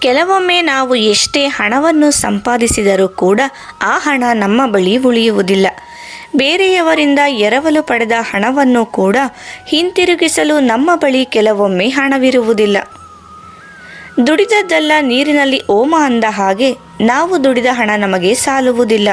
ಕೆಲವೊಮ್ಮೆ ನಾವು ಎಷ್ಟೇ ಹಣವನ್ನು ಸಂಪಾದಿಸಿದರೂ ಕೂಡ ಆ ಹಣ ನಮ್ಮ ಬಳಿ ಉಳಿಯುವುದಿಲ್ಲ. ಬೇರೆಯವರಿಂದ ಎರವಲು ಪಡೆದ ಹಣವನ್ನು ಕೂಡ ಹಿಂತಿರುಗಿಸಲು ನಮ್ಮ ಬಳಿ ಕೆಲವೊಮ್ಮೆ ಹಣವಿರುವುದಿಲ್ಲ. ದುಡಿದದ್ದೆಲ್ಲ ನೀರಿನಲ್ಲಿ ಓಮ ಅಂದ ಹಾಗೆ ನಾವು ದುಡಿದ ಹಣ ನಮಗೆ ಸಾಲುವುದಿಲ್ಲ.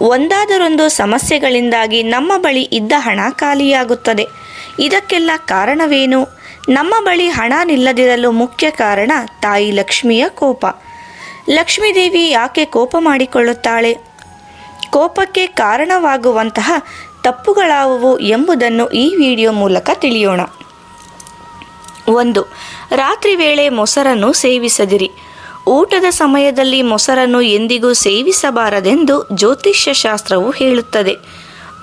ಒಂದಾದರೊಂದು ಸಮಸ್ಯೆಗಳಿಂದಾಗಿ ನಮ್ಮ ಬಳಿ ಇದ್ದ ಹಣ ಖಾಲಿಯಾಗುತ್ತದೆ. ಇದಕ್ಕೆಲ್ಲ ಕಾರಣವೇನು? ನಮ್ಮ ಬಳಿ ಹಣ ನಿಲ್ಲದಿರಲು ಮುಖ್ಯ ಕಾರಣ ತಾಯಿ ಲಕ್ಷ್ಮಿಯ ಕೋಪ. ಲಕ್ಷ್ಮೀದೇವಿ ಯಾಕೆ ಕೋಪ ಮಾಡಿಕೊಳ್ಳುತ್ತಾಳೆ? ಕೋಪಕ್ಕೆ ಕಾರಣವಾಗುವಂತಹ ತಪ್ಪುಗಳಾವುವು ಎಂಬುದನ್ನು ಈ ವಿಡಿಯೋ ಮೂಲಕ ತಿಳಿಯೋಣ. ಒಂದು, ರಾತ್ರಿ ವೇಳೆ ಮೊಸರನ್ನು ಸೇವಿಸದಿರಿ. ಊಟದ ಸಮಯದಲ್ಲಿ ಮೊಸರನ್ನು ಎಂದಿಗೂ ಸೇವಿಸಬಾರದೆಂದು ಜ್ಯೋತಿಷ್ಯ ಶಾಸ್ತ್ರವು ಹೇಳುತ್ತದೆ.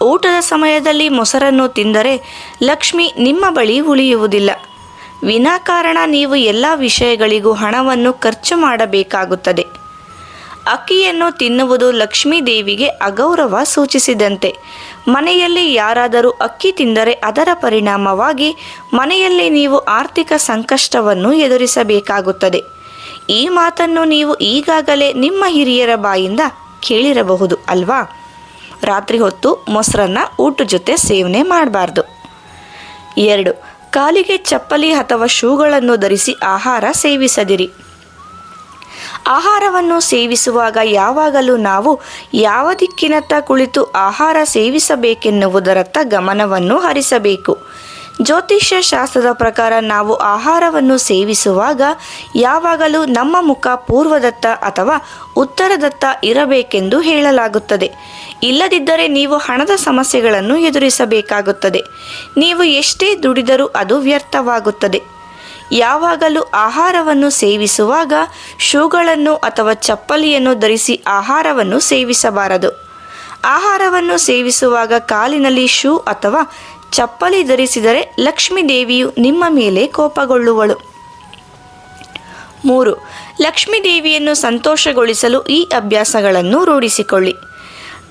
ಊಟದ ಸಮಯದಲ್ಲಿ ಮೊಸರನ್ನು ತಿಂದರೆ ಲಕ್ಷ್ಮಿ ನಿಮ್ಮ ಬಳಿ ಉಳಿಯುವುದಿಲ್ಲ. ವಿನಾಕಾರಣ ನೀವು ಎಲ್ಲ ವಿಷಯಗಳಿಗೂ ಹಣವನ್ನು ಖರ್ಚು ಮಾಡಬೇಕಾಗುತ್ತದೆ. ಅಕ್ಕಿಯನ್ನು ತಿನ್ನುವುದು ಲಕ್ಷ್ಮೀ ದೇವಿಗೆ ಅಗೌರವ ಸೂಚಿಸಿದಂತೆ. ಮನೆಯಲ್ಲಿ ಯಾರಾದರೂ ಅಕ್ಕಿ ತಿಂದರೆ ಅದರ ಪರಿಣಾಮವಾಗಿ ಮನೆಯಲ್ಲಿ ನೀವು ಆರ್ಥಿಕ ಸಂಕಷ್ಟವನ್ನು ಎದುರಿಸಬೇಕಾಗುತ್ತದೆ. ಈ ಮಾತನ್ನು ನೀವು ಈಗಾಗಲೇ ನಿಮ್ಮ ಹಿರಿಯರ ಬಾಯಿಂದ ಕೇಳಿರಬಹುದು ಅಲ್ವಾ? ರಾತ್ರಿ ಹೊತ್ತು ಮೊಸರನ್ನ ಊಟ ಜೊತೆ ಸೇವನೆ ಮಾಡಬಾರ್ದು. ಎರಡು ಕಾಲಿಗೆ ಚಪ್ಪಲಿ ಅಥವಾ ಶೂಗಳನ್ನು ಧರಿಸಿ ಆಹಾರ ಸೇವಿಸದಿರಿ. ಆಹಾರವನ್ನು ಸೇವಿಸುವಾಗ ಯಾವಾಗಲೂ ನಾವು ಯಾವ ದಿಕ್ಕಿನತ್ತ ಕುಳಿತು ಆಹಾರ ಸೇವಿಸಬೇಕೆನ್ನುವುದರತ್ತ ಗಮನವನ್ನು ಹರಿಸಬೇಕು. ಜ್ಯೋತಿಷ್ಯ ಶಾಸ್ತ್ರದ ಪ್ರಕಾರ ನಾವು ಆಹಾರವನ್ನು ಸೇವಿಸುವಾಗ ಯಾವಾಗಲೂ ನಮ್ಮ ಮುಖ ಪೂರ್ವದತ್ತ ಅಥವಾ ಉತ್ತರದತ್ತ ಇರಬೇಕೆಂದು ಹೇಳಲಾಗುತ್ತದೆ. ಇಲ್ಲದಿದ್ದರೆ ನೀವು ಹಣದ ಸಮಸ್ಯೆಗಳನ್ನು ಎದುರಿಸಬೇಕಾಗುತ್ತದೆ. ನೀವು ಎಷ್ಟೇ ದುಡಿದರೂ ಅದು ವ್ಯರ್ಥವಾಗುತ್ತದೆ. ಯಾವಾಗಲೂ ಆಹಾರವನ್ನು ಸೇವಿಸುವಾಗ ಶೂಗಳನ್ನು ಅಥವಾ ಚಪ್ಪಲಿಯನ್ನು ಧರಿಸಿ ಆಹಾರವನ್ನು ಸೇವಿಸಬಾರದು. ಆಹಾರವನ್ನು ಸೇವಿಸುವಾಗ ಕಾಲಿನಲ್ಲಿ ಶೂ ಅಥವಾ ಚಪ್ಪಲಿ ಧರಿಸಿದರೆ ಲಕ್ಷ್ಮೀ ದೇವಿಯು ನಿಮ್ಮ ಮೇಲೆ ಕೋಪಗೊಳ್ಳುವಳು. ಮೂರು, ಲಕ್ಷ್ಮೀ ದೇವಿಯನ್ನು ಸಂತೋಷಗೊಳಿಸಲು ಈ ಅಭ್ಯಾಸಗಳನ್ನು ರೂಢಿಸಿಕೊಳ್ಳಿ.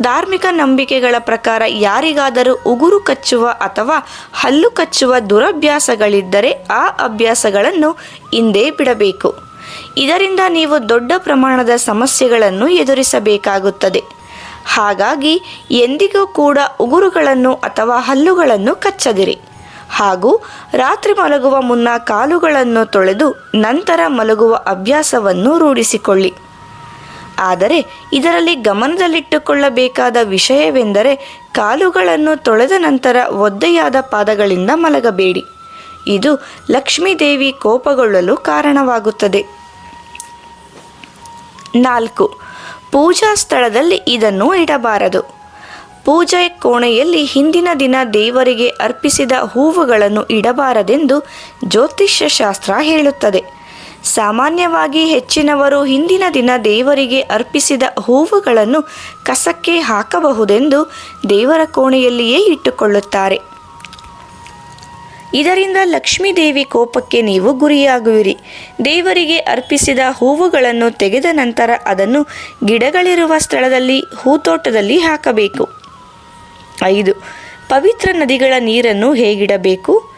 ಧಾರ್ಮಿಕ ನಂಬಿಕೆಗಳ ಪ್ರಕಾರ ಯಾರಿಗಾದರೂ ಉಗುರು ಕಚ್ಚುವ ಅಥವಾ ಹಲ್ಲು ಕಚ್ಚುವ ದುರಭ್ಯಾಸಗಳಿದ್ದರೆ ಆ ಅಭ್ಯಾಸಗಳನ್ನು ಹಿಂದೆ ಬಿಡಬೇಕು. ಇದರಿಂದ ನೀವು ದೊಡ್ಡ ಪ್ರಮಾಣದ ಸಮಸ್ಯೆಗಳನ್ನು ಎದುರಿಸಬೇಕಾಗುತ್ತದೆ. ಹಾಗಾಗಿ ಎಂದಿಗೂ ಕೂಡ ಉಗುರುಗಳನ್ನು ಅಥವಾ ಹಲ್ಲುಗಳನ್ನು ಕಚ್ಚದಿರಿ. ಹಾಗೂ ರಾತ್ರಿ ಮಲಗುವ ಮುನ್ನ ಕಾಲುಗಳನ್ನು ತೊಳೆದು ನಂತರ ಮಲಗುವ ಅಭ್ಯಾಸವನ್ನು ರೂಢಿಸಿಕೊಳ್ಳಿ. ಆದರೆ ಇದರಲ್ಲಿ ಗಮನದಲ್ಲಿಟ್ಟುಕೊಳ್ಳಬೇಕಾದ ವಿಷಯವೆಂದರೆ ಕಾಲುಗಳನ್ನು ತೊಳೆದ ನಂತರ ಒದ್ದೆಯಾದ ಪಾದಗಳಿಂದ ಮಲಗಬೇಡಿ. ಇದು ಲಕ್ಷ್ಮೀದೇವಿ ಕೋಪಗೊಳ್ಳಲು ಕಾರಣವಾಗುತ್ತದೆ. ನಾಲ್ಕು. ಪೂಜಾ ಸ್ಥಳದಲ್ಲಿ ಇದನ್ನು ಇಡಬಾರದು. ಪೂಜೆ ಕೋಣೆಯಲ್ಲಿ ಹಿಂದಿನ ದಿನ ದೇವರಿಗೆ ಅರ್ಪಿಸಿದ ಹೂವುಗಳನ್ನು ಇಡಬಾರದೆಂದು ಜ್ಯೋತಿಷ್ಯ ಶಾಸ್ತ್ರ ಹೇಳುತ್ತದೆ. ಸಾಮಾನ್ಯವಾಗಿ ಹೆಚ್ಚಿನವರು ಹಿಂದಿನ ದಿನ ದೇವರಿಗೆ ಅರ್ಪಿಸಿದ ಹೂವುಗಳನ್ನು ಕಸಕ್ಕೆ ಹಾಕಬಹುದೆಂದು ದೇವರ ಕೋಣೆಯಲ್ಲಿಯೇ ಇಟ್ಟುಕೊಳ್ಳುತ್ತಾರೆ. ಇದರಿಂದ ಲಕ್ಷ್ಮೀದೇವಿ ಕೋಪಕ್ಕೆ ನೀವು ಗುರಿಯಾಗುವಿರಿ. ದೇವರಿಗೆ ಅರ್ಪಿಸಿದ ಹೂವುಗಳನ್ನು ತೆಗೆದ ನಂತರ ಅದನ್ನು ಗಿಡಗಳಿರುವ ಸ್ಥಳದಲ್ಲಿ, ಹೂತೋಟದಲ್ಲಿ ಹಾಕಬೇಕು. ಐದು, ಪವಿತ್ರ ನದಿಗಳ ನೀರನ್ನು ಹೇಗಿಡಬೇಕು?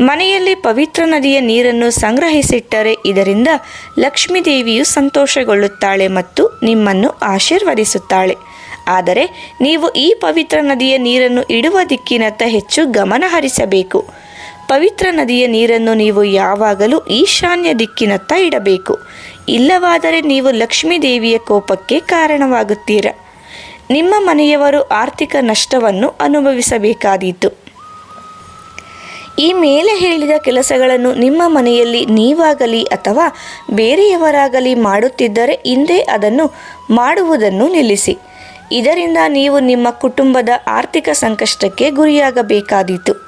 ಮನೆಯಲ್ಲಿ ಪವಿತ್ರ ನದಿಯ ನೀರನ್ನು ಸಂಗ್ರಹಿಸಿಟ್ಟರೆ ಇದರಿಂದ ಲಕ್ಷ್ಮೀ ದೇವಿಯು ಸಂತೋಷಗೊಳ್ಳುತ್ತಾಳೆ ಮತ್ತು ನಿಮ್ಮನ್ನು ಆಶೀರ್ವದಿಸುತ್ತಾಳೆ. ಆದರೆ ನೀವು ಈ ಪವಿತ್ರ ನದಿಯ ನೀರನ್ನು ಇಡುವ ದಿಕ್ಕಿನತ್ತ ಹೆಚ್ಚು ಗಮನ ಹರಿಸಬೇಕು ಪವಿತ್ರ ನದಿಯ ನೀರನ್ನು ನೀವು ಯಾವಾಗಲೂ ಈಶಾನ್ಯ ದಿಕ್ಕಿನತ್ತ ಇಡಬೇಕು. ಇಲ್ಲವಾದರೆ ನೀವು ಲಕ್ಷ್ಮೀ ದೇವಿಯ ಕೋಪಕ್ಕೆ ಕಾರಣವಾಗುತ್ತೀರ. ನಿಮ್ಮ ಮನೆಯವರು ಆರ್ಥಿಕ ನಷ್ಟವನ್ನು ಅನುಭವಿಸಬೇಕಾದೀತು. ಈ ಮೇಲೆ ಹೇಳಿದ ಕೆಲಸಗಳನ್ನು ನಿಮ್ಮ ಮನೆಯಲ್ಲಿ ನೀವಾಗಲಿ ಅಥವಾ ಬೇರೆಯವರಾಗಲಿ ಮಾಡುತ್ತಿದ್ದರೆ ಹಿಂದೆ ಅದನ್ನು ಮಾಡುವುದನ್ನು ನಿಲ್ಲಿಸಿ. ಇದರಿಂದ ನೀವು ನಿಮ್ಮ ಕುಟುಂಬದ ಆರ್ಥಿಕ ಸಂಕಷ್ಟಕ್ಕೆ ಗುರಿಯಾಗಬೇಕಾದೀತು.